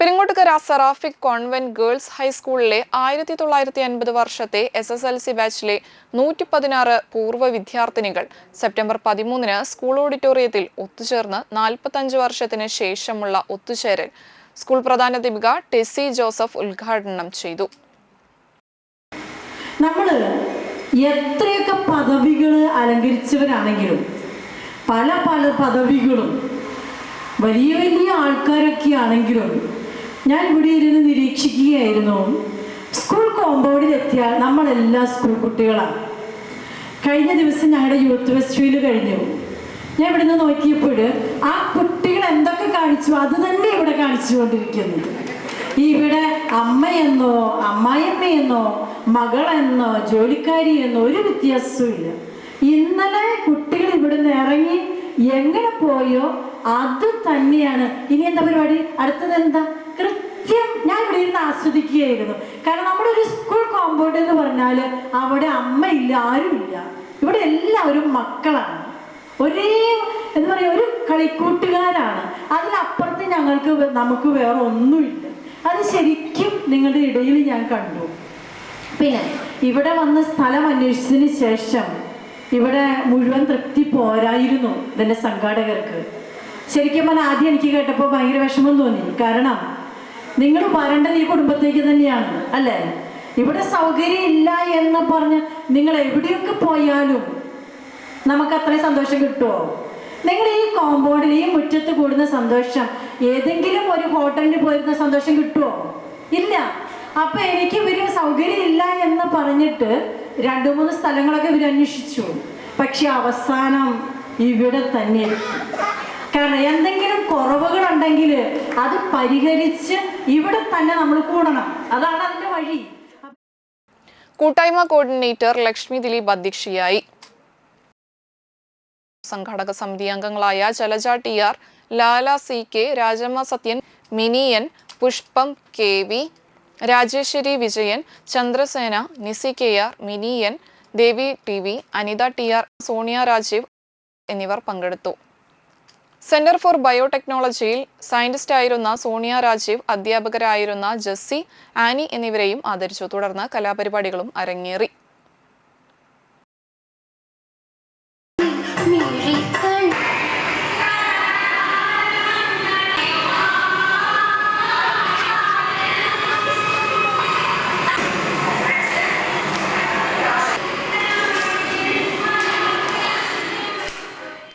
Peringottukara സറാഫിക് convent girls ഹൈസ്കൂളിലെ ആയിരത്തി തൊള്ളായിരത്തി അൻപത് വർഷത്തെ എസ് എസ് എൽ സി ബാച്ചിലെ നൂറ്റി പതിനാറ് പൂർവ വിദ്യാർത്ഥിനികൾ സെപ്റ്റംബർ പതിമൂന്നിന് സ്കൂൾ ഓഡിറ്റോറിയത്തിൽ ഒത്തുചേർന്ന് നാൽപ്പത്തഞ്ച് വർഷത്തിന് ശേഷമുള്ള ഒത്തുചേരൽ. സ്കൂൾ പ്രധാനാധ്യാപിക ടെസി ജോസഫ് ഉദ്ഘാടനം ചെയ്തു. നമ്മൾ എത്രയൊക്കെ പദവികൾ അലങ്കരിച്ചവരാണെങ്കിലും പല പല പദവികളും വലിയ വലിയ ആൾക്കാരൊക്കെ ആണെങ്കിലും ഞാൻ ഇവിടെ ഇരുന്ന് നിരീക്ഷിക്കുകയായിരുന്നു. സ്കൂൾ കോമ്പൗണ്ടിൽ എത്തിയാൽ നമ്മളെല്ലാം സ്കൂൾ കുട്ടികളാണ്. കഴിഞ്ഞ ദിവസം ഞങ്ങളുടെ യൂത്ത് ഫെസ്റ്റിവൽ കഴിഞ്ഞു. ഞാൻ ഇവിടെ നിന്ന് നോക്കിയപ്പോൾ ആ കുട്ടികൾ എന്തൊക്കെ കാണിച്ചു? അത് തന്നെ ഇവിടെ കാണിച്ചുകൊണ്ടിരിക്കുന്നത്. ഇവിടെ അമ്മയെന്നോ അമ്മായിയമ്മയെന്നോ മകളെന്നോ ജോലിക്കാരി എന്നോ ഒരു വ്യത്യാസവും ഇല്ല ഇന്നലെ കുട്ടികൾ ഇവിടുന്ന് ഇറങ്ങി എങ്ങനെ പോയോ അത് തന്നെയാണ്. ഇനി എന്താ പരിപാടി? അടുത്തത് എന്താ? കൃത്യം ഞാൻ ഇവിടെ ഇരുന്ന് ആസ്വദിക്കുകയായിരുന്നു. കാരണം നമ്മുടെ ഒരു സ്കൂൾ കോമ്പൗണ്ട് എന്ന് പറഞ്ഞാൽ അവിടെ അമ്മയില്ല ആരുമില്ല ഇവിടെ എല്ലാവരും മക്കളാണ്. ഒരേ എന്ന് പറയുക ഒരു കളിക്കൂട്ടുകാരാണ്. അതിനപ്പുറത്ത് ഞങ്ങൾക്ക് നമുക്ക് വേറെ ഒന്നുമില്ല. അത് ശരിക്കും നിങ്ങളുടെ ഇടയിൽ ഞാൻ കണ്ടു. പിന്നെ ഇവിടെ വന്ന് സ്ഥലം അന്വേഷിച്ചതിന് ശേഷം ഇവിടെ മുഴുവൻ തൃപ്തി പോരായിരുന്നു ഇതിന്റെ സംഘാടകർക്ക്. ശരിക്കും പറഞ്ഞാൽ ആദ്യം എനിക്ക് കേട്ടപ്പോൾ ഭയങ്കര വിഷമം തോന്നി. കാരണം നിങ്ങൾ വരേണ്ടത് ഈ കുടുംബത്തേക്ക് തന്നെയാണ് അല്ലേ? ഇവിടെ സൗകര്യം ഇല്ല എന്ന് പറഞ്ഞ് നിങ്ങൾ എവിടെയൊക്കെ പോയാലും നമുക്ക് അത്രയും സന്തോഷം കിട്ടുമോ നിങ്ങൾ ഈ കോമ്പൗണ്ടിൽ ഈ മുറ്റത്ത് കൂടുന്ന സന്തോഷം ഏതെങ്കിലും ഒരു ഹോട്ടലിൽ പോയിരുന്ന സന്തോഷം കിട്ടുമോ ഇല്ല. അപ്പൊ എനിക്ക് ഇവർ സൗകര്യം ഇല്ല എന്ന് പറഞ്ഞിട്ട് രണ്ടു മൂന്ന് സ്ഥലങ്ങളൊക്കെ ഇവർ അന്വേഷിച്ചു. പക്ഷെ അവസാനം ഇവിടെ തന്നെ കാരണം എന്തെങ്കിലും കുറവുകൾ ഉണ്ടെങ്കിൽ അത് പരിഹരിച്ച് ഇവിടെ തന്നെ നമ്മൾ കൂടണം. അതാണ് അതിന്റെ വഴി. കൂട്ടായ്മ കോർഡിനേറ്റർ ലക്ഷ്മി ദിലീപ് അധ്യക്ഷയായി. സംഘാടക സമിതി അംഗങ്ങളായ Jalaja T R Lala C K Rajamma Sathyan Miniyan Pushpam K V Rajeshwari Vijayan Chandrasena Nisi K R Miniyan Devi T V Anitha T R Sonia Rajeev എന്നിവർ പങ്കെടുത്തു. സെന്റർ ഫോർ ബയോടെക്നോളജിയിൽ സയന്റിസ്റ്റ് ആയിരുന്ന സോണിയ രാജീവ് അധ്യാപകരായിരുന്ന Jessy Annie എന്നിവരെയും ആദരിച്ചു. തുടർന്ന് കലാപരിപാടികളും അരങ്ങേറി.